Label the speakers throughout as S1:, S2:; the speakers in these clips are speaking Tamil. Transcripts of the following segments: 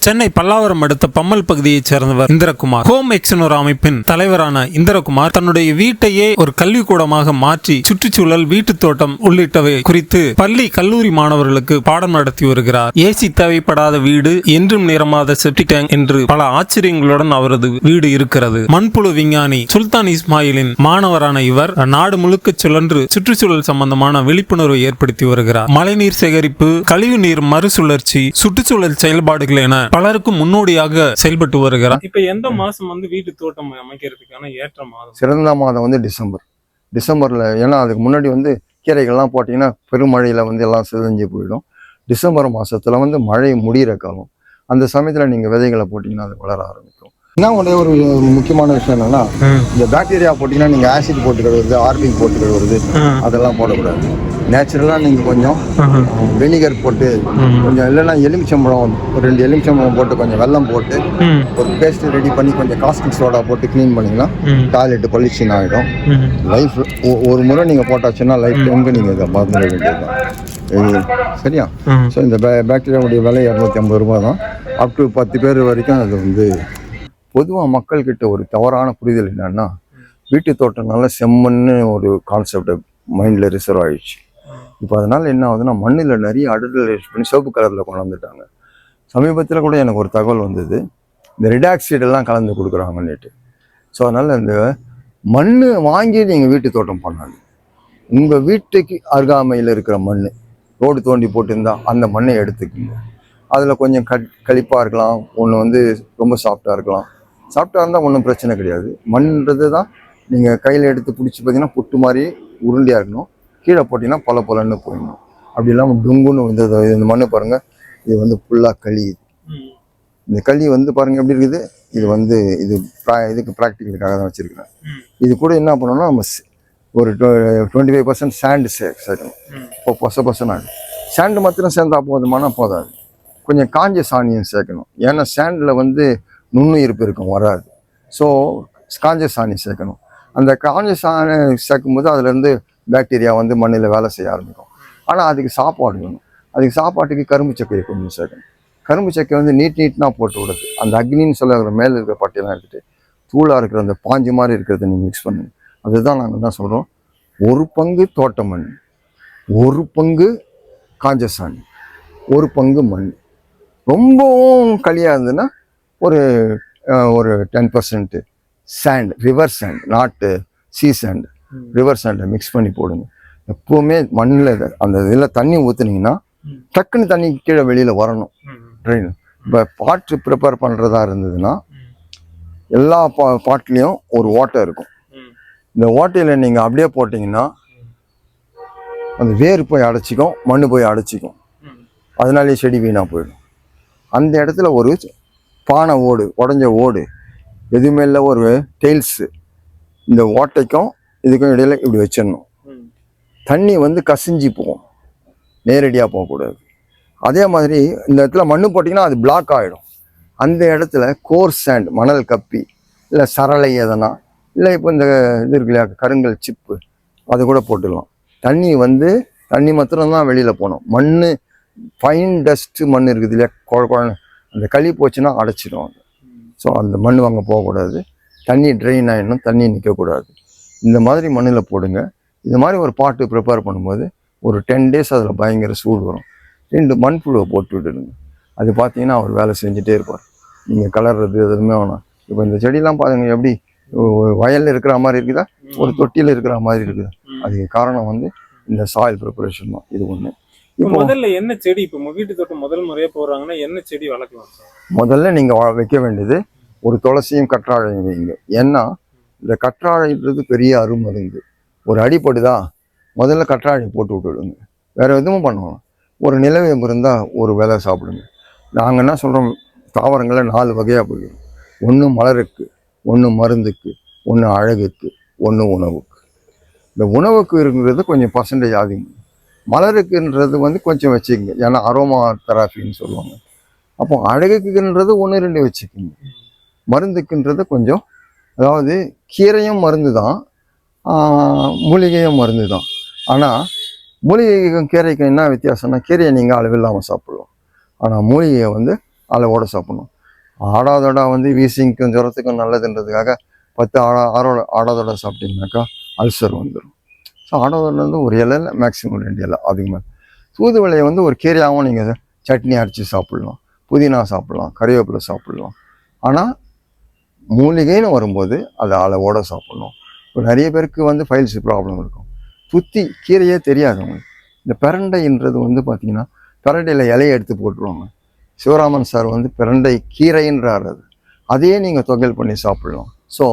S1: சென்னை பல்லாவரம் அடுத்த பம்மல் பகுதியைச் சேர்ந்தவர் இந்திரகுமார். ஹோம் எக்ஸனோர் அமைப்பின் தலைவரான இந்திரகுமார் தன்னுடைய வீட்டையே ஒரு கல்விக்கூடமாக மாற்றி சுற்றுச்சூழல் வீட்டுத் தோட்டம் உள்ளிட்டவை குறித்து பள்ளி கல்லூரி மாணவர்களுக்கு பாடம் நடத்தி வருகிறார். ஏசி தேவைப்படாத வீடு என்றும் நிறமாத செப்டிக் டேங்க் என்று பல ஆச்சரியங்களுடன் அவரது வீடு இருக்கிறது. மண்புழு விஞ்ஞானி சுல்தான் இஸ்மாயிலின் மாணவரான இவர் நாடு முழுக்க சுழன்று சுற்றுச்சூழல் சம்பந்தமான விழிப்புணர்வை ஏற்படுத்தி வருகிறார். மழைநீர் சேகரிப்பு கழிவு நீர் மறுசுழற்சி சுற்றுச்சூழல் செயல்பாடுகள் என பலருக்கும் முன்னோடியாக செயல்பட்டு வருகிறார். இப்ப எந்த மாசம் வந்து வீட்டு தோட்டம் அமைக்கிறதுக்கான ஏற்ற மாதம்?
S2: சிறந்த மாதம் வந்து டிசம்பர். டிசம்பரில் ஏன்னா அதுக்கு முன்னாடி வந்து கீரைகள்லாம் போட்டிங்கன்னா பெருமழையில் வந்து எல்லாம் சிதைஞ்சு போயிடும். டிசம்பர் மாதத்தில் வந்து மழை முடிகிற காலம். அந்த சமயத்தில் நீங்கள் விதைகளை போட்டிங்கன்னா அது வளர ஆரம்பிக்கும். என்ன ஒரே ஒரு முக்கியமான விஷயம் என்னன்னா இந்த பாக்டீரியா போட்டிங்கன்னா நீங்கள் ஆசிட் போட்டு கழுவுறது ஆர்பிங் போட்டு கழுவுறது அதெல்லாம் போடக்கூடாது. நேச்சுரலாக நீங்கள் கொஞ்சம் வினிகர் போட்டு கொஞ்சம் இல்லைன்னா எலுமிச்சம்பழம் ஒரு ரெண்டு எலுமிச்சம்பழம் போட்டு கொஞ்சம் வெல்லம் போட்டு ஒரு பேஸ்ட் ரெடி பண்ணி கொஞ்சம் காஸ்டிக் சோடா போட்டு க்ளீன் பண்ணிங்கன்னா டாய்லெட் பளிச்சுன்னு ஆகிடும் லைஃப் ஒரு முறை நீங்கள் போட்டாச்சுன்னா லைஃப் டைமுக்கு நீங்கள் இதை மறந்துட வேண்டியதுதான். சரியா? ஸோ இந்த பே பாக்டீரியாவுடைய விலை இரநூத்தி ஐம்பது ரூபா தான் அப் டு பத்து பேர் வரைக்கும் அது வந்து பொதுவாக மக்கள்கிட்ட ஒரு தவறான புரிதல் என்னன்னா வீட்டு தோட்டம்னால செம்மண்ணு ஒரு கான்செப்ட் மைண்டில் ரிசர்வ் ஆயிடுச்சு. இப்போ அதனால் என்ன ஆகுதுன்னா மண்ணில் நிறைய அடல்ட்ரேட் பண்ணி சிவப்பு கலரில் கொண்டு வந்துட்டாங்க. சமீபத்தில் கூட எனக்கு ஒரு தகவல் வந்தது. இந்த ரிடாக்சைடெல்லாம் கலந்து கொடுக்குறாங்கன்னுட்டு. ஸோ அதனால் இந்த மண் வாங்கி நீங்கள் வீட்டு தோட்டம் பண்ணாங்க உங்கள் வீட்டுக்கு அருகாமையில் இருக்கிற மண் ரோடு தோண்டி போட்டிருந்தா அந்த மண்ணை எடுத்துக்கோங்க. அதில் கொஞ்சம் க கழிப்பாக இருக்கலாம் ஒன்று வந்து ரொம்ப சாஃப்டாக இருக்கலாம். சாஃப்டாக இருந்தால் ஒன்றும் பிரச்சனை கிடையாது. மண்ன்றது தான் நீங்கள் கையில் எடுத்து பிடிச்சி பார்த்தீங்கன்னா புட்டு மாதிரி உருண்டையாக இருக்கணும். கீழே போட்டிங்கன்னா பொல பொலன்னு போயிடணும் அப்படி இல்லாமல் டுங்குன்னு வந்து இந்த மண்ணு பாருங்கள் இது வந்து ஃபுல்லாக களி. இது இந்த களி வந்து பாருங்க எப்படி இருக்குது? இது வந்து இது pra- இதுக்கு ப்ராக்டிக்கலுக்காக தான் வச்சிருக்கிறேன். இது கூட என்ன பண்ணணும்னா நம்ம ஒரு டுவெண்ட்டி ஃபைவ் பர்சன்ட் சேண்டு சே சேர்க்கணும். இப்போ பொச பொசனாக சேண்டு மாத்திரம் சேர்ந்தா போதுமானா போதாது. கொஞ்சம் காஞ்ச சாணியும் சேர்க்கணும். ஏன்னா சேண்டில் வந்து நுண்ணுயிர்ப்பு இருக்கும் வராது. ஸோ காஞ்ச சாணி சேர்க்கணும். அந்த காஞ்ச சாணி சேர்க்கும்போது அதுலேருந்து பாக்டீரியா வந்து மண்ணில் வேலை செய்ய ஆரம்பிக்கும். ஆனால் அதுக்கு சாப்பாடு வேணும். அதுக்கு சாப்பாட்டுக்கு கரும்பு சக்கையை கொஞ்சம் சேர்க்கணும் கரும்பு சக்கை வந்து நீட் நீட்னா போட்டு விடுறது அந்த அக்னின்னு சொல்லுற மேலே இருக்கிற பட்டியெல்லாம் எடுத்துகிட்டு தூளாக இருக்கிற அந்த பாஞ்சு மாதிரி இருக்கிறத நீங்கள் மிக்ஸ் பண்ணுங்க. அதுதான் நாங்கள் என்ன சொல்கிறோம் ஒரு பங்கு தோட்ட மண் ஒரு பங்கு காஞ்ச சாணி ஒரு பங்கு மண். ரொம்பவும் களியாக இருந்ததுன்னா ஒரு ஒரு ten percent sand river sand நாட்டு சீ சாண்ட் ரிவர் சாண்டை மிக்ஸ் பண்ணி போடுங்க. எப்போவுமே மண்ணில் அந்த இதில் தண்ணி ஊற்றுனீங்கன்னா டக்குன்னு தண்ணி கீழே வெளியில் வரணும். ட்ரெயின் இப்போ பாட்டு ப்ரிப்பேர் பண்ணுறதா இருந்ததுன்னா எல்லா பா பாட்லேயும் ஒரு ஓட்டை இருக்கும். இந்த ஓட்டையில் நீங்கள் அப்படியே போட்டிங்கன்னா அந்த வேர் போய் அடைச்சிக்கும் மண் போய் அடைச்சிக்கும். அதனாலேயே செடி வீணாக போயிடும். அந்த இடத்துல ஒரு பானை ஓடு உடஞ்ச ஓடு. எதுவுமே இல்லை ஒரு டெயில்ஸு இந்த ஓட்டைக்கும் இதுக்கும் இடையில இப்படி வச்சிடணும். தண்ணி வந்து கசிஞ்சு போகும். நேரடியாக போகக்கூடாது. அதே மாதிரி இந்த இடத்துல மண்ணு போட்டிங்கன்னா அது பிளாக் ஆகிடும் அந்த இடத்துல கோர் சாண்ட் மணல் கப்பி இல்லை சரளை எதனா இல்லை இப்போ இந்த இது இருக்கு இல்லையா கருங்கல் சிப்பு அது கூட போட்டுடலாம் தண்ணி வந்து தண்ணி மாத்திரம்தான் வெளியில் போகணும். மண் ஃபைன் டஸ்ட்டு மண் இருக்குது இல்லையா குழ குழன்னு அந்த களி போச்சுன்னா அடைச்சிடும் ஸோ அந்த மண் வாங்க போகக்கூடாது. தண்ணி ட்ரெயின் ஆகிடணும் தண்ணி நிற்கக்கூடாது இந்த மாதிரி மண்ணில் போடுங்க. இந்த மாதிரி ஒரு பாட்டு ப்ரிப்பேர் பண்ணும்போது ஒரு டென் டேஸ் அதில் பயங்கர சூடு வரும். ரெண்டு மண்புழுவை போட்டு விட்டுடுங்க. அது பார்த்தீங்கன்னா அவர் வேலை செஞ்சுட்டே இருப்பார். நீங்கள் கலர்றது எதுவுமே வேணாம். இப்போ இந்த செடியெல்லாம் பாருங்க எப்படி வயல்ல இருக்கிற மாதிரி இருக்குதா? ஒரு தொட்டியில் இருக்கிற மாதிரி இருக்குது? அதுக்கு காரணம் வந்து இந்த சாயில் ப்ரிப்பரேஷன் தான். இது ஒன்று இப்போ
S1: முதல்ல என்ன செடி இப்ப உங்க வீட்டு தோட்டம் முதல் முறையா போடுறாங்கன்னா என்ன செடி வளர்க்கலாம்?
S2: முதல்ல நீங்கள் வைக்க வேண்டியது ஒரு துளசியும் கற்றாழையும் வைங்க. ஏன்னா இந்த கற்றாழைன்றது பெரிய அருமருந்து ஒரு அடிப்படுதா முதல்ல கற்றாழை போட்டு விட்டுடுங்க. வேறு எதுவும் பண்ணுவோம் ஒரு நிலவேம்பு இருந்தால் ஒரு வேலை சாப்பிடுங்க. நாங்கள் என்ன சொல்கிறோம் தாவரங்களை நாலு வகையாக போயிடும். ஒன்று மலருக்கு ஒன்று மருந்துக்கு ஒன்று அழகுக்கு ஒன்று உணவுக்கு. இந்த உணவுக்கு இருக்கிறது கொஞ்சம் பர்சன்டேஜ் அதிகம். மலருக்குன்றது வந்து கொஞ்சம் வச்சுக்கோங்க. ஏன்னா அரோமா தெராப்பின்னு சொல்லுவாங்க. அப்போ அழகுக்குன்றது ஒன்று ரெண்டு வச்சுக்கோங்க. மருந்துக்குன்றது கொஞ்சம் அதாவது கீரையும் மருந்து தான் மூலிகையும் மருந்து தான் ஆனால் மூலிகைக்கும் கீரைக்கும் என்ன வித்தியாசம்னா கீரையை நீங்கள் அளவில்லாமல் சாப்பிடலாம் ஆனால் மூலிகையை வந்து அளவோட சாப்பிடணும். ஆடாதோடா வந்து வீசிங்க்கும் ஜுரத்துக்கும் நல்லதுன்றதுக்காக பத்து ஆடா ஆரோட ஆடாதோட சாப்பிட்டீங்கன்னாக்கா அல்சர் வந்துடும் ஸோ ஆடாதோட வந்து ஒரு இலையில் மேக்ஸிமம் ரெண்டு இலை அதிகமாக தூதுவளையை வந்து ஒரு கீரையாகவும் நீங்கள் சட்னி அரைச்சி சாப்பிட்லாம். புதினா சாப்பிட்லாம் கறிவேப்பிலை சாப்பிட்லாம். ஆனால் மூலிகைன்னு வரும்போது அதை அளவோட சாப்பிடணும். இப்போ நிறைய பேருக்கு வந்து ஃபைல்ஸ் ப்ராப்ளம் இருக்கும். புத்தி கீரையே தெரியாது அவங்களுக்கு. இந்த பிரண்டைன்றது வந்து பார்த்திங்கன்னா பிரண்டையில் இலையை எடுத்து போட்டுருவாங்க. சிவராமன் சார் வந்து பிரண்டை கீரைன்றார் அது. அதையே நீங்கள் தொகையல் பண்ணி சாப்பிடலாம். ஸோ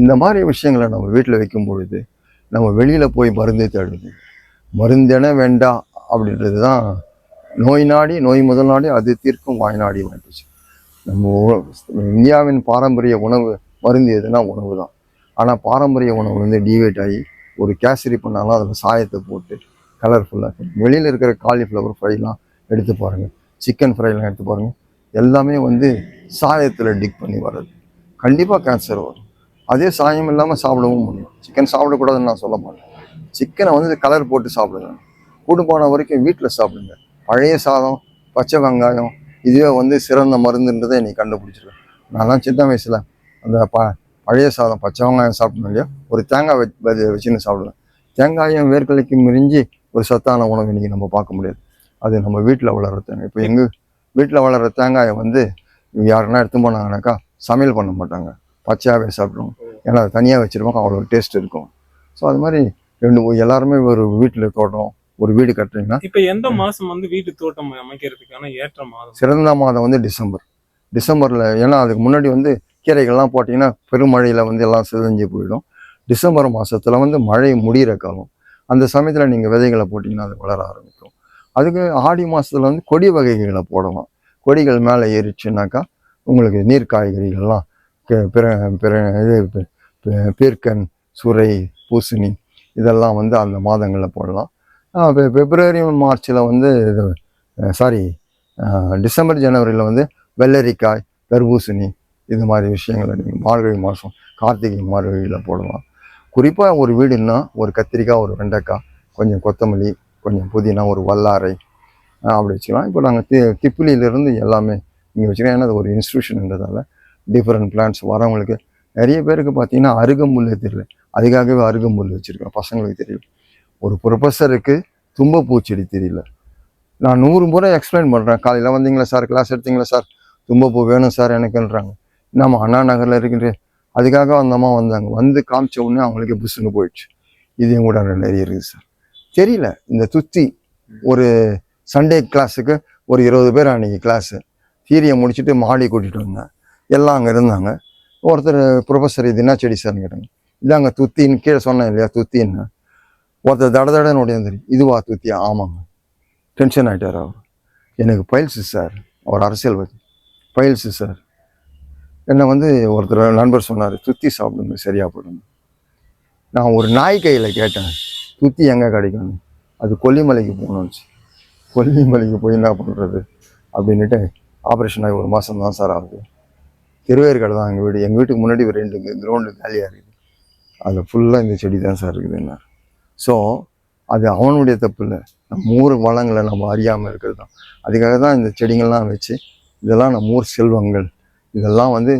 S2: இந்த மாதிரி விஷயங்களை நம்ம வீட்டில் வைக்கும் பொழுது நம்ம வெளியில் போய் மருந்தே தேடுது மருந்தென வேண்டாம் அப்படின்றது தான் நோய் நாடி நோய் முதல் நாடி அது தீர்க்கும் வாய் நாடி வந்துச்சு. நம்ம இந்தியாவின் பாரம்பரிய உணவு மருந்து எதுனா உணவு தான் ஆனால் பாரம்பரிய உணவு வந்து டிவேட் ஆகி ஒரு கேசரி பண்ணாலும் அதில் சாயத்தை போட்டு கலர்ஃபுல்லாக வெளியில் இருக்கிற காலிஃப்ளவர் ஃப்ரைலாம் எடுத்து பாருங்கள் சிக்கன் ஃப்ரைலாம் எடுத்து பாருங்கள் எல்லாமே வந்து சாயத்தில் டிக் பண்ணி வர்றது. கண்டிப்பாக கேன்சர் வரும். அதே சாயம் இல்லாமல் சாப்பிடவும் முடியும். சிக்கன் சாப்பிடக்கூடாதுன்னு நான் சொல்ல மாட்டேன். சிக்கனை வந்து கலர் போட்டு சாப்பிடுங்க. கூட்டு போன வரைக்கும் வீட்டில் சாப்பிடுங்க. பழைய சாதம் பச்சை வெங்காயம் இதுவே வந்து சிறந்த மருந்துன்றதை நீ கண்டுபிடிச்சிருக்கேன் நான்லாம் சின்ன வயசில் அந்த ப பழைய சாதம் பச்சை வெங்காயம் சாப்பிடணும் இல்லையா? ஒரு தேங்காய் வச்சு வச்சுன்னு சாப்பிடுவேன் தேங்காயும் வேர்க்கலைக்கு மிரிஞ்சு ஒரு சத்தான உணவு இன்னைக்கு நம்ம பார்க்க முடியாது. அது நம்ம வீட்டில் வளர்கிற தேங்காய். இப்போ எங்கள் வீட்டில் வளர்கிற தேங்காயை வந்து யாருன்னா எடுத்து போனாங்கனாக்கா சமையல் பண்ண மாட்டாங்க. பச்சையாகவே சாப்பிடுவோம் ஏன்னா அது தனியாக வச்சுருப்பாங்க. அவ்வளோ டேஸ்ட் இருக்கும். ஸோ அது மாதிரி ரெண்டு எல்லாருமே ஒரு வீட்டில் தோட்டம் ஒரு வீடு கட்டுறீங்கன்னா
S1: இப்ப எந்த மாசம் வந்து வீட்டு தோட்டம் அமைக்கிறதுக்கான ஏற்ற மாதம்?
S2: சிறந்த மாதம் வந்து டிசம்பர். டிசம்பரில் ஏன்னா அதுக்கு முன்னாடி வந்து கீரைகள்லாம் போட்டிங்கன்னா பெருமழையில் வந்து எல்லாம் சிதைஞ்சு போயிடும். டிசம்பர் மாதத்தில் வந்து மழை முடிகிற காலம். அந்த சமயத்தில் நீங்கள் விதைகளை போட்டிங்கன்னா அது வளர ஆரம்பிக்கும். அதுக்கு ஆடி மாதத்தில் வந்து கொடி வகைகளை போடலாம். கொடிகள் மேலே ஏறிச்சுனாக்கா உங்களுக்கு நீர் காய்கறிகள்லாம் பிற பிற இது பீர்க்கன் சுரை பூசணி இதெல்லாம் வந்து அந்த மாதங்களில் போடலாம். பிப்ரவரி மார்ச்சில் வந்து இது சாரி டிசம்பர் ஜனவரியில் வந்து வெள்ளரிக்காய் தர்பூசணி இது மாதிரி விஷயங்களை நீங்கள் மார்கழி மாதம் கார்த்திகை மார்கழியில் போடலாம். குறிப்பாக ஒரு வீடுன்னா ஒரு கத்திரிக்காய் ஒரு வெண்டைக்காய் கொஞ்சம் கொத்தமல்லி கொஞ்சம் புதினா ஒரு வல்லாரை அப்படி வச்சுக்கலாம். இப்போ நாங்கள் தி திப்பிலியிலேருந்து எல்லாமே இங்கே வச்சுக்கலாம். ஏன்னா அது ஒரு இன்ஸ்டியூஷன்ன்றதால டிஃப்ரெண்ட் பிளான்ஸ் வரவங்களுக்கு நிறைய பேருக்கு பார்த்தீங்கன்னா அருகம்புல் தெரியல. அதுக்காகவே அருகம்புல் வச்சுருக்கோம் பசங்களுக்கு தெரியல ஒரு ப்ரொஃபஸருக்கு தும்பப்பூச்செடி தெரியல. நான் நூறு முறை எக்ஸ்பிளைன் பண்ணுறேன் காலையில் வந்தீங்களா சார் கிளாஸ் எடுத்தீங்களா சார் தும்பப்பூ வேணும் சார் எனக்குன்றாங்க. நம்ம அண்ணா நகரில் இருக்கின்ற அதுக்காக அந்த அம்மா வந்தாங்க. வந்து காமிச்ச உடனே அவங்களுக்கு புஷ்ஷுன்னு போயிடுச்சு. இது என் கூட நிறைய இருக்குது சார் தெரியல. இந்த துத்தி ஒரு சண்டே கிளாஸுக்கு ஒரு இருபது பேர் அன்றைக்கி கிளாஸு தீரியை முடிச்சுட்டு மாடி கூட்டிகிட்டு வந்தேன். எல்லாம் அங்கே இருந்தாங்க. ஒருத்தர் ப்ரொஃபஸர் இது என்ன செடி சார்னு கேட்டாங்க. இதாங்க துத்தின்னு கீழே சொன்னேன் இல்லையா துத்தின்னு. ஒருத்தர் தட தடன்னு தெரியும் இதுவா துத்தியா ஆமாங்க. டென்ஷன் ஆகிட்டார் அவர். எனக்கு பயில்ஸு சார் அவர் அரசியல்வாதி. Files sir. என்னை வந்து ஒருத்தர் நண்பர் சொன்னார் துத்தி சாப்பிடுங்க சரியாக போடுங்க நான் ஒரு நாய் கையில் கேட்டேன் துத்தி எங்கே கிடைக்கும்னு? அது கொல்லிமலைக்கு போகணுச்சு கொல்லிமலைக்கு போய் என்ன பண்ணுறது அப்படின்னுட்டு ஆப்ரேஷன் ஆகி ஒரு மாதம் தான் சார் ஆகுது. திருவேற்காடு தான் எங்கள் வீடு. எங்கள் வீட்டுக்கு முன்னாடி ஒரு ரெண்டு கிரவுண்டு காலியாக இருக்குது. அதில் ஃபுல்லாக இந்த செடி தான் சார் இருக்குது என்ன ஸோ அது அவனுடைய தப்பு இல்லை நம்ம ஊர் வளங்களை நம்ம அறியாமல் இருக்கிறது தான் அதுக்காக தான் இந்த செடிங்கள்லாம் வச்சு இதெல்லாம் நம்ம ஊர் செல்வங்கள். இதெல்லாம் வந்து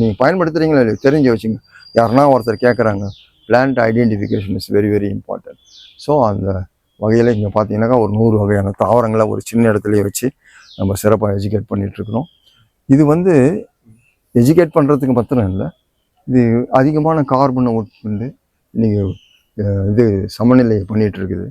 S2: நீங்கள் பயன்படுத்துகிறீங்களா இல்லையா? தெரிஞ்சு வச்சுங்க. யாருன்னா ஒருத்தர் கேட்குறாங்க plant identification is very very important so அந்த வகையில் இங்கே பார்த்தீங்கன்னாக்கா ஒரு நூறு வகையான தாவரங்களை ஒரு சின்ன இடத்துலையே வச்சு நம்ம சிறப்பாக எஜுகேட் பண்ணிகிட்ருக்குறோம் இது வந்து எஜுகேட் பண்ணுறதுக்கு மாத்திரம் இல்லை. இது அதிகமான கார்பனை உட்கொண்டு நீங்கள் இது சமநிலையை பண்ணிகிட்டு இருக்குது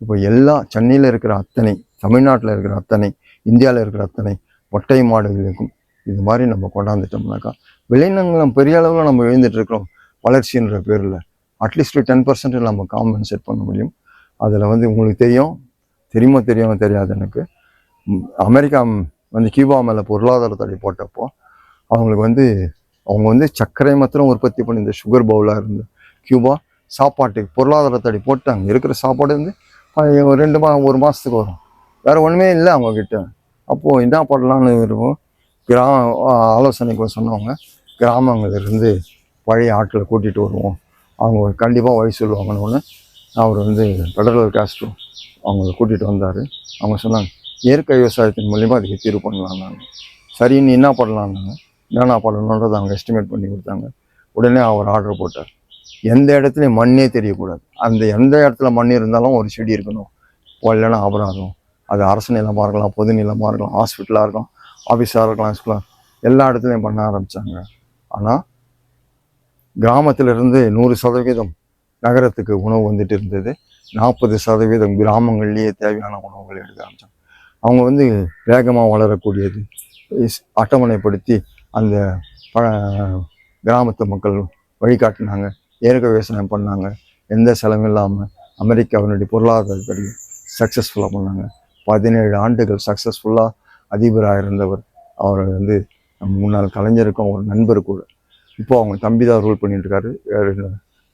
S2: இப்போ எல்லா சென்னையில் இருக்கிற அத்தனை தமிழ்நாட்டில் இருக்கிற அத்தனை இந்தியாவில் இருக்கிற அத்தனை ஒட்டை மாடுகளுக்கும் இது மாதிரி நம்ம கொண்டாந்துட்டோம்னாக்கா விளைநிலங்களும் பெரிய அளவில் நம்ம எழுந்துட்டுருக்கிறோம் வளர்ச்சின்ற பேரில். அட்லீஸ்ட் டென் பர்சன்ட் நம்ம காம்பன்சேட் பண்ண முடியும். அதில் வந்து உங்களுக்கு தெரியும் தெரியுமோ தெரியாமல் தெரியாது எனக்கு. அமெரிக்கா வந்து கியூபா மேலே பொருளாதார தடை போட்டப்போ அவங்களுக்கு வந்து அவங்க வந்து சர்க்கரை மாத்திரம் உற்பத்தி பண்ணி இந்த சுகர் பவுலாக இருந்த கியூபா சாப்பாட்டுக்கு பொருளாதாரத்தடி போட்டு அங்கே இருக்கிற சாப்பாடு வந்து ஒரு ரெண்டு மா ஒரு மாதத்துக்கு வரும். வேறு ஒன்றுமே இல்லை அவங்கக்கிட்ட அப்போது என்ன பண்ணலான்னு இருக்கும் கிராம ஆலோசனைக்கு சொன்னவங்க கிராமங்களிலிருந்து பழைய ஆட்களை கூட்டிகிட்டு வருவோம். அவங்க கண்டிப்பாக வழி சொல்லுவாங்கன்னு ஒன்று அவர் வந்து ஃபெடரல் காஸ்ட்ரோ அவங்கள கூட்டிகிட்டு வந்தார். அவங்க சொன்னாங்க இயற்கை விவசாயத்தின் மூலிமா அதுக்கு தீர்வு பண்ணலாம் நாங்கள் சரின்னு என்ன பண்ணலான்னாங்க என்னென்ன பண்ணணுன்றதை அவங்க எஸ்டிமேட் பண்ணி கொடுத்தாங்க. உடனே அவர் ஆர்டர் போட்டார். எந்த இடத்துலையும் மண்ணே தெரியக்கூடாது. அந்த எந்த இடத்துல மண் இருந்தாலும் ஒரு செடி இருக்கணும். ஓ இல்லைன்னா அபராதம் அது அரசு நிலமாக இருக்கலாம் பொது நிலமாக இருக்கலாம் ஹாஸ்பிட்டலாக இருக்கலாம் ஆஃபீஸாக இருக்கலாம் ஸ்கூலாக எல்லா இடத்துலையும் பண்ண ஆரம்பித்தாங்க ஆனால் கிராமத்திலிருந்து நூறு சதவீதம் நகரத்துக்கு உணவு வந்துட்டு இருந்தது. நாற்பது சதவீதம் கிராமங்கள்லேயே தேவையான உணவுகள் எடுக்க ஆரம்பித்தாங்க அவங்க வந்து வேகமாக வளரக்கூடியது. அட்டவணைப்படுத்தி அந்த ப கிராமத்து மக்கள் வழிகாட்டினாங்க. இயற்கை விவசாயம் பண்ணாங்க. எந்த செலவும் இல்லாமல் அமெரிக்காவினுடைய பொருளாதாரப்படி சக்ஸஸ்ஃபுல்லாக பண்ணாங்க. பதினேழு ஆண்டுகள் சக்ஸஸ்ஃபுல்லாக அதிபராக இருந்தவர். அவர் வந்து நம்ம முன்னாள் கலைஞருக்கும் ஒரு நண்பர் கூட. இப்போ அவங்க தம்பி தான் ரூல் பண்ணிட்டு இருக்காரு.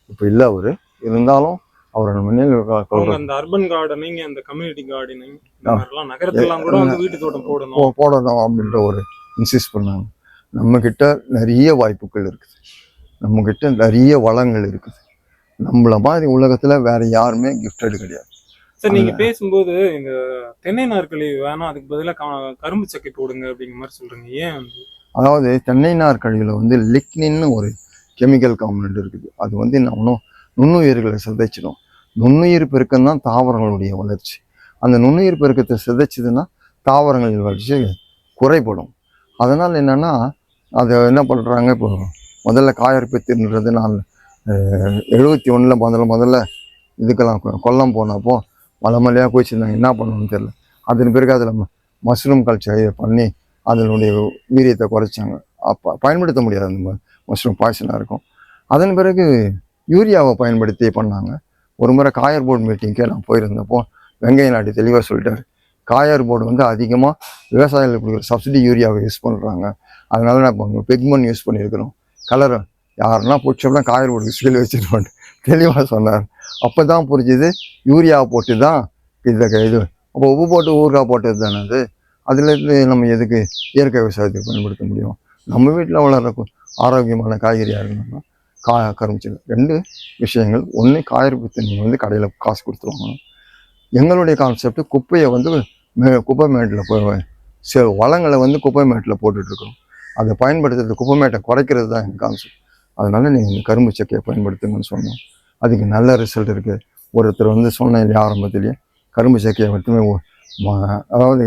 S2: இப்போ இல்லை அவர். இருந்தாலும் அவரோட முன்னிலை
S1: அந்த அர்பன் கார்டனிங் அந்த கம்யூனிட்டி கார்டனிங் இந்த மாதிரிலாம் நகரத்துலாம் கூட வந்து வீட்டு தோட்டம் போடணும்.
S2: போ- போடணும் அப்படின்ற ஒரு இன்சிஸ்ட் பண்ணாங்க. நம்ம கிட்ட நிறைய வாய்ப்புகள் இருக்குது. நம்ம கிட்ட நிறைய வளங்கள் இருக்குது. நம்மள மாதிரி உலகத்துல வேற யாருமே கிஃப்டட் கிடையாது.
S1: சரி நீங்க பேசும்போது இந்த தென்னை நாற்களி வேணாம் அதுக்கு பதிலா க- கரும்பு சக்கை போடுங்க அப்படிங்கிற மாதிரி சொல்றீங்க. ஏன்?
S2: அதாவது தென்னை நார் கழிவுல வந்து லிக்னின்னு ஒரு கெமிக்கல் காம்பனண்ட் இருக்குது. அது வந்து என்ன பண்ணும்? நுண்ணுயிர்களை சிதைச்சிடும். நுண்ணுயிர் பெருக்கம் தான் தாவரங்களுடைய வளர்ச்சி. அந்த நுண்ணுயிர் பெருக்கத்தை சிதைச்சதுன்னா தாவரங்களின் வளர்ச்சி குறைபடும். அதனால் என்னன்னா அதை என்ன பண்ணுறாங்க இப்போ முதல்ல காயற்பத்தின்றது நான் எழுபத்தி ஒன்றில் முதல்ல முதல்ல இதுக்கெல்லாம் கொல்லம் போனப்போ மலை மலையாக குவிச்சிருந்தாங்க என்ன பண்ணணும்னு தெரில அதன் பிறகு அதில் மஷ்ரூம் கல்ச்சர் பண்ணி அதனுடைய வீரியத்தை குறைச்சாங்க. அப்போ பயன்படுத்த முடியாது. அந்த மஷ்ரூம் பாய்சனாக இருக்கும். அதன் பிறகு யூரியாவை பயன்படுத்தி பண்ணாங்க. ஒரு முறை காயர் போர்டு மீட்டிங்க்கே நான் போயிருந்தப்போ வெங்கைய நாடு தெளிவாக சொல்லிட்டார். காயர் போர்டு வந்து அதிகமாக விவசாயிகளுக்கு கொடுக்குற சப்சிடி யூரியாவை யூஸ் பண்ணுறாங்க அதனால நான் பெக்மன் யூஸ் பண்ணியிருக்கிறோம். கலர். யாருன்னா பிடிச்சோம்னா காயில் போர்டு ஸ்கீல் வச்சுருப்பான் தெளிவாக சொன்னார். அப்போ தான் புரிஞ்சுது யூரியா போட்டு தான் இதை இது அப்போ உப்பு போட்டு ஊறுகாய் போட்டது தானே அது? அதுலேருந்து நம்ம எதுக்கு இயற்கை விவசாயத்தை பயன்படுத்த முடியும்? நம்ம வீட்டில் வளர்ற ஆரோக்கியமான காய்கறியாக இருந்தோம்னா கா கரும்பிச்சிடும் ரெண்டு விஷயங்கள். ஒன்று காயற்பு தண்ணி வந்து கடையில் காசு கொடுத்துருவாங்க எங்களுடைய கான்செப்ட் குப்பையை வந்து மே குப்பை மேட்டில் போய் சில வளங்களை வந்து குப்பை மேட்டில் போட்டுட்ருக்கோம் அதை பயன்படுத்துறது குப்பை மேட்டை குறைக்கிறது தான் எங்கள் கான்செப்ட் அதனால நீங்கள் கரும்பு சக்கையை பயன்படுத்துங்கன்னு சொன்னோம். அதுக்கு நல்ல ரிசல்ட் இருக்குது ஒருத்தர் வந்து சொன்னேன் இல்லையா ஆரம்பத்திலேயே கரும்பு சக்கையை மட்டுமே அதாவது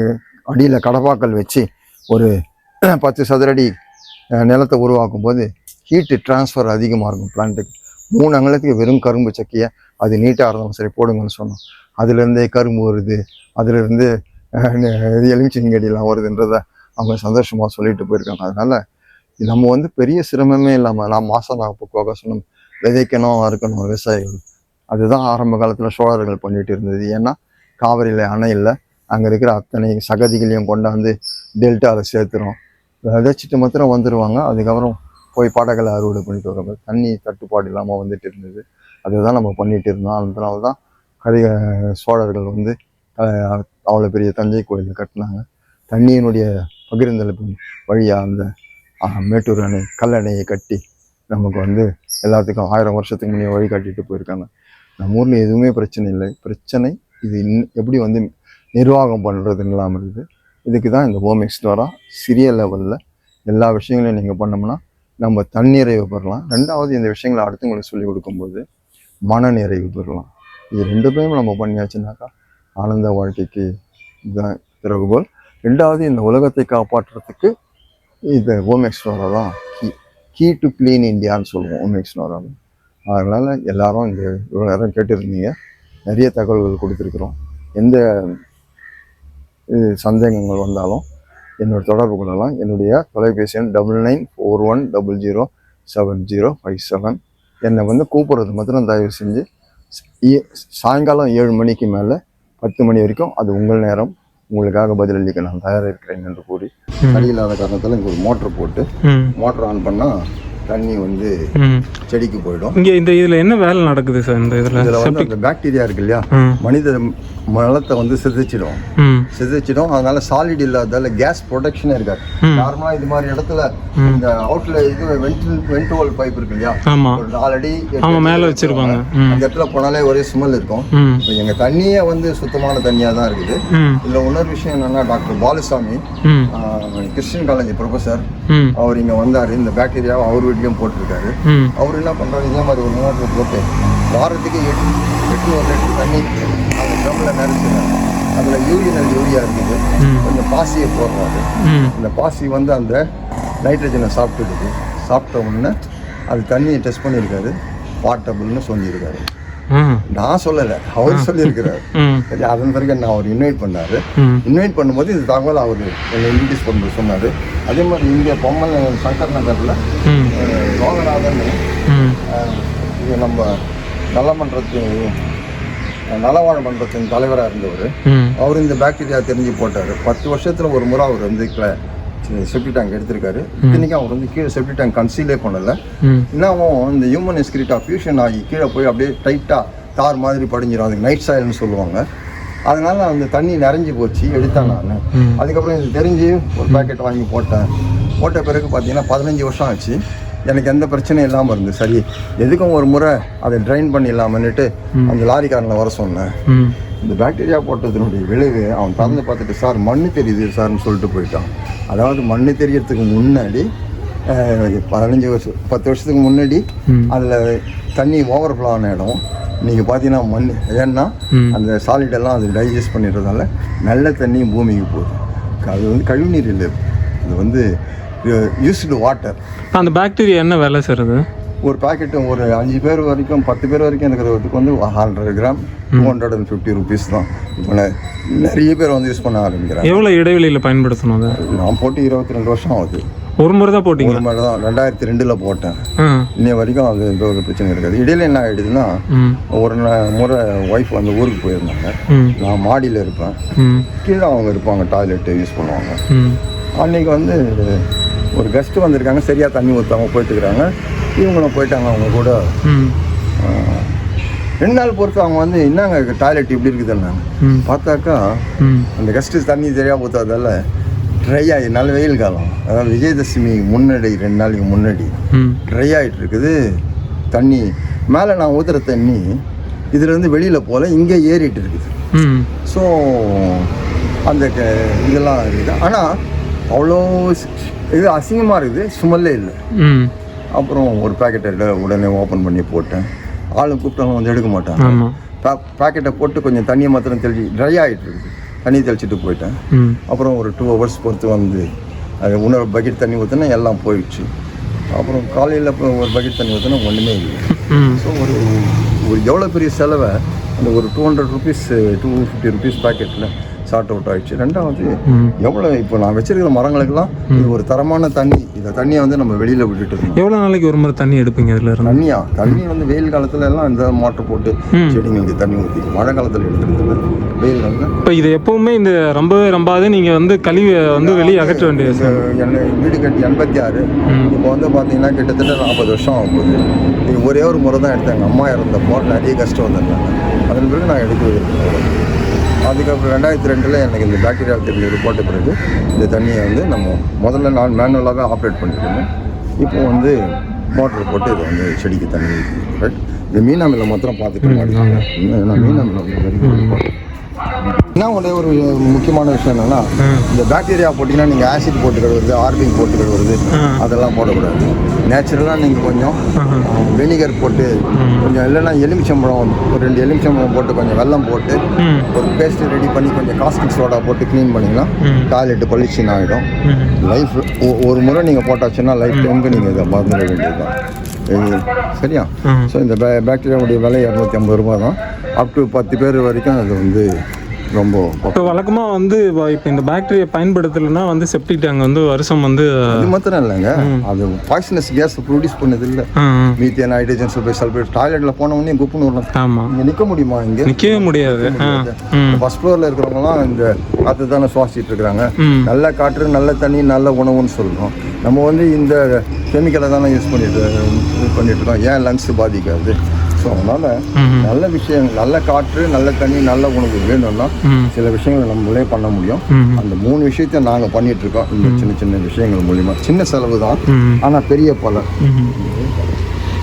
S2: அடியில் கடப்பாக்கல் வச்சு ஒரு பத்து சதுரடி நிலத்தை உருவாக்கும் போது ஹீட்டு டிரான்ஸ்ஃபர் அதிகமாக இருக்கும் பிளான்ட்டுக்கு மூணு அங்கலத்துக்கு வெறும் கரும்பு சக்கையை அது நீட்டாக இருந்தாலும் சரி போடுங்கன்னு சொன்னோம். அதுலேருந்தே கரும்பு வருது. அதுலேருந்து எலுமிச்சங்கடியெல்லாம் வருதுன்றத அவங்க சந்தோஷமாக சொல்லிட்டு போயிருக்காங்க. அதனால நம்ம வந்து பெரிய சிரமமே இல்லாமல் நான் மாதம் நான் போக சொன்னோம் விதைக்கணும் அறுக்கணும் விவசாயிகள். அதுதான் ஆரம்ப காலத்தில் சோழர்கள் பண்ணிட்டு இருந்தது. ஏன்னா காவிரியில் அணை இல்லை. அங்கே இருக்கிற அத்தனை சகதிகளையும் கொண்டாந்து டெல்டாவில் சேர்த்துறோம். விதைச்சிட்டு மாத்திரம் வந்துடுவாங்க அதுக்கப்புறம் போய் படகளை அறுவடை பண்ணிட்டு வர தண்ணி தட்டுப்பாடு இல்லாமல் வந்துட்டு இருந்தது. அதுதான் நம்ம பண்ணிட்டு இருந்தோம். அதனால தான் கரிக சோழர்கள் வந்து அவ்வளோ பெரிய தஞ்சை கோயிலை கட்டினாங்க. தண்ணியினுடைய பகிர்ந்தளிப்பின் வழியாக அந்த மேட்டூர் அணை கல்லணையை கட்டி நமக்கு வந்து எல்லாத்துக்கும் ஆயிரம் வருஷத்துக்கு முன்னே வழி காட்டிட்டு போயிருக்காங்க. நம்ம ஊரில் எதுவுமே பிரச்சனை இல்லை. பிரச்சனை இது இன்னும் எப்படி வந்து நிர்வாகம் பண்ணுறதுன்னு இல்லாமல் இருக்குது. இதுக்கு தான் இந்த ஹோம் துவாரா சிறிய லெவலில் எல்லா விஷயங்களையும் நீங்கள் பண்ணோம்னா நம்ம தன்னிறைவு பெறலாம். ரெண்டாவது இந்த விஷயங்களை அடுத்தவங்களுக்கு சொல்லிக் கொடுக்கும்போது மன நிறைவு பெறலாம். இது ரெண்டுமே நம்ம பண்ணியாச்சுனாக்கா ஆனந்த வாழ்க்கைக்கு இதுதான் திறகுபோல் ரெண்டாவது இந்த உலகத்தை காப்பாற்றுறதுக்கு இந்த ஹோம் தான் கீ கீ டு க்ளீன் இந்தியான்னு சொல்லுவோம் ஹோம் அதனால் எல்லாரும் இந்த இவ்வளோ நேரம் கேட்டிருந்தீங்க. நிறைய தகவல்கள் கொடுத்துருக்குறோம். எந்த இது சந்தேகங்கள் வந்தாலும் என்னோட தொடர்பு கொள்ளலாம். என்னுடைய தொலைபேசி எண் double nine four one double zero seven zero five seven என்னை வந்து கூப்பிட்றது மாத்திரம் தயவு செஞ்சு சாயங்காலம் ஏழு மணிக்கு மேலே பத்து மணி வரைக்கும் அது உங்கள் நேரம். உங்களுக்காக பதிலளிக்க நான் தயாராக இருக்கிறேன் என்று கூறி. தண்ணி இல்லாத காரணத்தில் இங்கே ஒரு மோட்டர் போட்டு மோட்டர் ஆன் பண்ணால் தண்ணி வந்து செடிக்கு போயிடும்.
S1: இங்க இந்த இதுல என்ன வேலை நடக்குது சார் இந்த இதுல?
S2: இதில் வந்து அந்த பாக்டீரியா இருக்கு இல்லையா. மனித மலத்தை வந்து சிதைச்சிடும். சிதைச்சிடும். அதனால சாலிட் இல்லாததால கேஸ் ப்ரொடெக்ஷனே இருக்காது. நார்மலா இது மாதிரி இடத்துல இந்த அவுட்ல இது வென்டில் வென்ட்ரோல் பைப் இருக்கு இல்லையா? ஒரு நாலு அடி எட்டு
S1: ஆமா
S2: அடி
S1: மேல. வச்சிருப்பாங்க.
S2: அந்த இடத்துல போனாலே ஒரே ஸ்மெல் இருக்கும். இப்போ எங்க தண்ணியே வந்து சுத்தமான தண்ணியா தான் இருக்குது. இதுல இன்னொரு விஷயம் என்னன்னா doctor Balusamy Christian college professor அவர் இங்க வந்தாரு. இந்த பாக்டீரியாவை அவர் வீட்லயும் போட்டிருக்காரு.
S1: ம்.
S2: அவர் என்ன பண்றாரு இதே மாதிரி ஒரு மோட்டர் போட்டு வாரத்துக்கு எட்டு எட்நூறு லிட்டர் தண்ணி அந்த ட்ரம்ல நிறச்சுறாரு அதுல யூரியனல் யூரியா இருக்குது. கொஞ்சம் பாசியை போடுறாரு இந்த பாசி வந்து அந்த நைட்ரஜனை சாப்பிட்டுடுது சாப்பிட்ட உடனே அது தண்ணியை டெஸ்ட் பண்ணியிருக்காரு. வாட்டபிள்னு சொல்லியிருக்காரு. நான் சொல்லலை. அவர் சொல்லியிருக்கிறாரு. சரி அதன் பிறகு என்ன அவர் இன்வைட் பண்ணாரு. இன்வைட் பண்ணும்போது இந்த தகவல் அவர் என்னை இன்ட்ரடியூஸ் பண்ணும்போது சொன்னார். அதே மாதிரி இங்கே பொம்மல் சங்கர் நகரில் லோகநாதன் இது நம்ம நலமன்றத்து நலவாழ மன்றத்தின் தலைவராக இருந்தவர். அவர் இந்த பாக்டீரியா தெரிஞ்சு போட்டார். பத்து வருஷத்தில் ஒரு முறை அவர் வந்து செப்டி டேங்க் எடுத்திருக்காரு. இத்தனைக்கும் அவர் வந்து கீழே செப்டி டேங்க் கன்சீலே பண்ணல. இன்னமும் இந்த ஹியூமன் எஸ்கிரிட்டா ஃபியூஷன் ஆகி கீழே போய் அப்படியே டைட்டாக தார் மாதிரி படிஞ்சிடும் அதுக்கு நைட் சாயல்னு சொல்லுவாங்க. அதனால அந்த தண்ணி நிறைஞ்சு போச்சு எடுத்தேன் நான். அதுக்கப்புறம் இது தெரிஞ்சு ஒரு பேக்கெட் வாங்கி போட்டேன். போட்ட பிறகு பார்த்தீங்கன்னா பதினஞ்சு வருஷம் ஆச்சு. எனக்கு எந்த பிரச்சனையும் இல்லாமல் இருந்து சரி எதுக்கும் ஒரு முறை அதை ட்ரைன் பண்ணிடலாமன்னுட்டு அந்த லாரிக்காரனில் வர சொன்னேன். இந்த பாக்டீரியா போட்டதனுடைய விளைவு அவன் திறந்து பார்த்துட்டு சார் மண்ணு தெரியுது சார்னு சொல்லிட்டு போயிட்டான். அதாவது மண்ணு தெரியறதுக்கு முன்னாடி பதினஞ்சு வருஷம் பத்து வருஷத்துக்கு முன்னாடி அதில் தண்ணி ஓவர்ஃப்ளோ ஆன இடம். நீங்கள் பார்த்தீங்கன்னா மண் ஏன்னா அந்த சாலிட் எல்லாம் அது டைஜஸ்ட் பண்ணிடுறதால நல்ல தண்ணி பூமிக்கு போகுது. அது வந்து கழிவுநீர் இல்லை அது வந்து யூஸ்டு வாட்டர்
S1: அந்த பாக்டீரியா என்ன வேலை அது
S2: ஒரு பாக்கெட்டு ஒரு அஞ்சு பேர் வரைக்கும் பத்து பேர் வரைக்கும் இருக்கிறதுக்கு வந்து hundred gram two hundred and fifty rupees தான். இப்போ நிறைய பேர் வந்து யூஸ் பண்ண ஆரம்பிக்கிறாங்க.
S1: எவ்வளோ இடைவெளியில் பயன்படுத்தணும்
S2: நான் போட்டு இருபத்தி ரெண்டு வருஷம் ஆகுது.
S1: ஒரு முறை தான் போட்டீங்க?
S2: ஒரு மாதிரி தான். ரெண்டாயிரத்தி ரெண்டில் போட்டேன். இன்னைய வரைக்கும் அது எந்த ஒரு பிரச்சனை இருக்காது இடையில என்ன ஆகிடுதுன்னா ஒரு முறை ஒய்ஃப் வந்து ஊருக்கு போயிருந்தாங்க. நான் மாடியில் இருப்பேன். கீழே அவங்க இருப்பாங்க டாய்லெட்டு யூஸ் பண்ணுவாங்க. அன்னைக்கு வந்து ஒரு கெஸ்ட்டு வந்திருக்காங்க. சரியாக தண்ணி ஊற்றாம போயிட்டுருக்காங்க இவங்களும் போயிட்டாங்க அவங்க கூட. ரெண்டு நாள் பொறுத்து அவங்க வந்து என்னங்க டாய்லெட் இப்படி இருக்குதுன்னாங்க. பார்த்தாக்கா அந்த கெஸ்ட்டு தண்ணி சரியாக ஊற்றாதால ட்ரை ஆகி நல்ல வெயில் காலம். அதாவது விஜயதசமி முன்னாடி ரெண்டு நாளைக்கு முன்னாடி. ட்ரை ஆகிட்டு இருக்குது தண்ணி மேலே நான் ஊற்றுற தண்ணி இதுலேருந்து வெளியில் போல இங்கே ஏறிட்டு இருக்குது ஸோ அந்த இதெல்லாம் இருக்குது. ஆனால் அவ்வளோ இது அசிங்கமாக இருக்குது. சுமல்லே இல்லை. அப்புறம் ஒரு பேக்கெட்டை உடனே ஓப்பன் பண்ணி போட்டேன். ஆளும் கூப்பிட்டாலும் வந்து எடுக்க மாட்டாங்க. பேக்கெட்டை போட்டு கொஞ்சம் தண்ணியை மாத்திரம் தெளிச்சு ட்ரை ஆகிட்டு இருக்குது தண்ணி தெளிச்சிட்டு போயிட்டேன். அப்புறம் ஒரு டூ ஹவர்ஸ் பொறுத்து வந்து அது இன்னொரு பக்கெட் தண்ணி ஊற்றினா எல்லாம் போயிடுச்சு. அப்புறம் காலையில் ஒரு பக்கெட் தண்ணி ஊற்றினா ஒன்றுமே இல்லை. ஸோ ஒரு ஒரு எவ்வளோ பெரிய செலவை அந்த ஒரு two hundred rupees two fifty rupees பேக்கெட்டில் ஷார்ட் அவுட் ஆயிடுச்சு. ரெண்டாவது எவ்வளோ இப்போ நான் வச்சிருக்கிற மரங்களுக்கெல்லாம் இது ஒரு தரமான தண்ணி. இந்த தண்ணியை வந்து நம்ம வெளியில் விட்டுட்டு இருக்கோம்
S1: எவ்வளோ நாளைக்கு ஒரு முறை தண்ணி எடுப்பீங்க இதுல
S2: தண்ணியா? தண்ணி வந்து வெயில் காலத்துல எல்லாம் இந்த மோட்டர் போட்டு. செடிங்களுக்கு தண்ணி ஊற்றி மழை காலத்தில் எடுக்கிறது இல்லை வெயில் காலத்தில்.
S1: இப்போ இது எப்பவுமே இந்த ரொம்பவே ரொம்பாது நீங்கள் வந்து கழிவை வந்து வெளியே அகற்ற
S2: என்ன வீடு கட்டி எண்பத்தி ஆறு. இப்போ வந்து பார்த்தீங்கன்னா கிட்டத்தட்ட நாற்பது வருஷம் ஆகும் போகுது. இது ஒரே ஒரு முறை தான் எடுத்தாங்க அம்மா இறந்தப்போ நிறைய கஷ்டம் வந்திருந்தாங்க. அதன் பிறகு நான் எடுக்க அதுக்கப்புறம் ரெண்டாயிரத்தி ரெண்டில் எனக்கு இந்த பாக்டீரியா தெரிஞ்சு போட்ட பிறகு இந்த தண்ணியை வந்து நம்ம முதல்ல நான் மேனுவலாகவே ஆப்ரேட் பண்ணிட்டு இருந்தேன் இப்போ வந்து மோட்டர் போட்டு இதை வந்து செடிக்கு தண்ணி ரைட் இந்த மீனாமில் மாத்திரம் பார்த்துட்டு மாட்டேங்க நான் மீனாமில் என்ன ஒரே ஒரு முக்கியமான விஷயம் என்னன்னா இந்த பாக்டீரியா போட்டிங்கன்னா நீங்கள் ஆசிட் போட்டு கழுவுறது ஆர்பிங் போட்டு கழுவுறது அதெல்லாம் போடக்கூடாது. நேச்சுரலாக நீங்கள் கொஞ்சம் வினிகர் போட்டு கொஞ்சம் இல்லைன்னா எலுமிச்சம்பழம் ஒரு ரெண்டு எலுமிச்சம்பழம் போட்டு கொஞ்சம் வெல்லம் போட்டு ஒரு பேஸ்ட் ரெடி பண்ணி கொஞ்சம் காஸ்டிக் சோடா போட்டு க்ளீன் பண்ணிங்கன்னா. டாய்லெட் பளிச்சுன்னு ஆகிடும் லைஃப் ஒரு முறை நீங்கள் போட்டாச்சுன்னா லைஃப் டைமுக்கு நீங்கள் இதை மறந்துட வேண்டியது தான் சரியா. ஸோ இந்த பே பாக்டீரியாவுடைய விலை இரநூத்தி ஐம்பது ரூபா தான் அப் டு பத்து பேர் வரைக்கும் அது வந்து ரொம்ப
S1: இப்போ வழக்கமாக வந்து இப்போ இந்த பாக்டீரியா பயன்படுத்தலைன்னா வந்து செப்டிக் டேங்க் வந்து வருஷம் வந்து
S2: அது மாத்திரம் இல்லைங்க. அது பாய்சனஸ் கேஸ் ப்ரொடியூஸ் பண்ணது இல்லை.
S1: ஆ
S2: மீத்தேன் ஹைட்ரஜன் சல்ஃபேட் சல்ஃபேட் டாய்லெட்டில் போன உடனே குப்புன்னு வரலாம்
S1: ஆமாம்
S2: இங்கே நிற்க முடியுமா இங்கே?
S1: நிற்கவே முடியாது.
S2: ஃபர்ஸ்ட் ஃப்ளோரில் இருக்கிறவங்கலாம் இந்த காற்று தானே சுவாசிச்சுட்டு இருக்கிறாங்க நல்ல காற்று நல்ல தண்ணி நல்ல உணவுன்னு சொல்கிறோம் நம்ம வந்து இந்த கெமிக்கலை தானே யூஸ் பண்ணிட்டு இது பண்ணிட்டு இருக்கோம். ஏன் லங்ஸ் பாதிக்காது? ஸோ அதனால. நல்ல விஷயம் நல்ல காற்று நல்ல தண்ணி நல்ல உணவு வேணும்னா. சில விஷயங்களை நம்மளே பண்ண முடியும். அந்த மூணு விஷயத்த நாங்கள் பண்ணிட்டு இருக்கோம் இந்த சின்ன சின்ன விஷயங்கள் மூலியமா சின்ன செலவு தான். ஆனால் பெரிய பலன்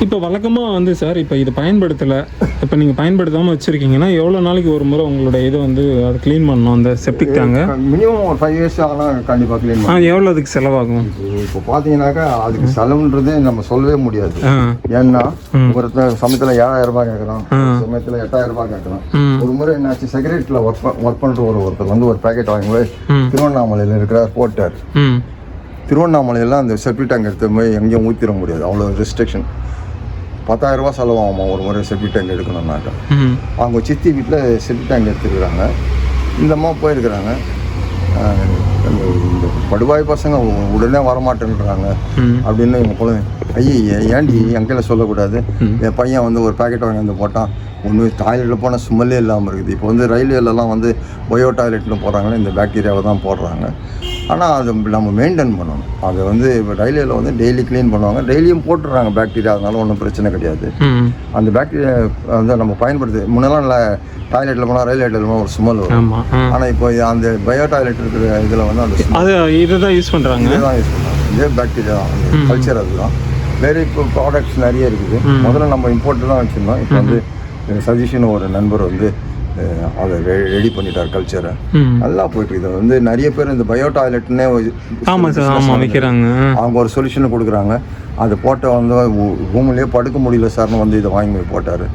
S1: இப்போ வழக்கமாக வந்து சார் இப்போ இது பயன்படுத்தலை. இப்போ நீங்கள் பயன்படுத்தாமல் வச்சுருக்கீங்கன்னா எவ்வளோ நாளைக்கு ஒரு முறை உங்களோட இதை வந்து அதை க்ளீன் பண்ணணும்? அந்த செப்டிக் டேங்க
S2: மினிமம் ஒரு ஃபைவ் இயர்ஸ் ஆனால் கண்டிப்பாக க்ளீன்
S1: ஆ எவ்வளோ அதுக்கு செலவாகும்?
S2: இப்போ பார்த்தீங்கன்னாக்கா அதுக்கு செலவுன்றதே நம்ம சொல்லவே முடியாது. ஏன்னா ஒருத்தர் சமயத்தில் ஏழாயிரம் ரூபாய் கேட்குறான் சமயத்தில் எட்டாயிரம் ரூபாய் கேட்குறான்
S1: ம்.
S2: ஒரு முறை என்னாச்சு செக்ரட்டரியில் ஒர்க் ஒர்க் பண்ணுற ஒரு ஒருத்தர் வந்து ஒரு பேக்கெட் வாங்கி போய். திருவண்ணாமலையில் இருக்கிறார் போட்டார். திருவண்ணாமலையில் அந்த செப்டி டேங்க் எடுத்து போய் எங்கேயும் ஊற்றிட முடியாது. அவ்வளோ ரெஸ்ட்ரிக்ஷன் பத்தாயிரம் ரூபாய் செலவாகுமா ஒரு முறை செப்டி டேங்க் எடுக்கணும்னாக்கா. அவங்க சித்தி வீட்டில் செப்டி டேங்க் எடுத்துருக்குறாங்க இந்த அம்மா போயிருக்கிறாங்க. இந்த படுவாய் பசங்க உடனே வரமாட்டேன்றாங்க. அப்படின்னு இவங்க போல ஐயே ஏன்டி என் கையில் சொல்லக்கூடாது? என் பையன் வந்து ஒரு பாக்கெட் வாங்கி வந்து போட்டான். ஒன்று டாய்லெட்டில் போனால் ஸ்மெல்லே இல்லாமல் இருக்குது. இப்போ வந்து ரயில்வேலலாம் வந்து பயோ டாய்லெட்னு போடுறாங்கன்னா இந்த பாக்டீரியாவை தான் போடுறாங்க. ஆனால் அது நம்ம மெயின்டைன் பண்ணணும். அதை வந்து இப்போ ரயில்வேல வந்து டெய்லி க்ளீன் பண்ணுவாங்க. டெய்லியும் போட்டுடுறாங்க பாக்டீரியா அதனால ஒன்றும் பிரச்சனை கிடையாது. அந்த பாக்டீரியா வந்து நம்ம பயன்படுத்து முன்னெல்லாம் இல்லை டாய்லெட்டில் போனால் ரயில் டாய்லெட்டில் போனால் ஒரு ஸ்மெல் வரும். ஆனால் இப்போ அந்த பயோ டாய்லெட் இருக்கிற இதில் வந்து அந்த
S1: அது இதை தான் யூஸ் பண்ணுறாங்க
S2: இதே தான் யூஸ் பண்ணுறாங்க இதே பாக்டீரியா கல்ச்சர் அதுதான். வேறு இப்போ ப்ராடக்ட்ஸ் நிறைய இருக்குது. முதல்ல நம்ம இம்போர்ட் தான் வச்சுருந்தோம். இப்போ வந்து சதீஷ்னு ஒரு நண்பர் வந்து அதை ரெடி பண்ணிட்டார் கல்ச்சரை நல்லா போயிட்டு இருக்குது வந்து நிறைய பேர் இந்த பயோ டாய்லெட்னே அவங்க ஒரு சொல்யூஷன் கொடுக்குறாங்க. அது போட்ட வந்து ரூம்லேயே படுக்க முடியல சார்னு வந்து இதை வாங்கி போய் போட்டார்.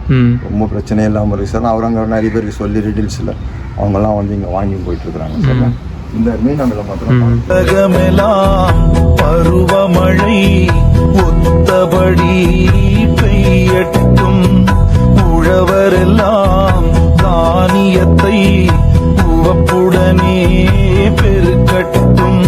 S2: ரொம்ப பிரச்சனையே இல்லாமல் இருக்கு சார். அவர் அங்கே நிறைய பேருக்கு சொல்லி டீட்டெயில்ஸில் அவங்கெல்லாம் வந்து இங்கே வாங்கி போயிட்டு இருக்கிறாங்க சார். இந்த மீனமில் மாத்திரம்
S3: பருவமழை ஒத்தபடி பெய்யட்டும். உழவரெல்லாம் மானியத்தை உவப்புடனே பெருக்கட்டும்.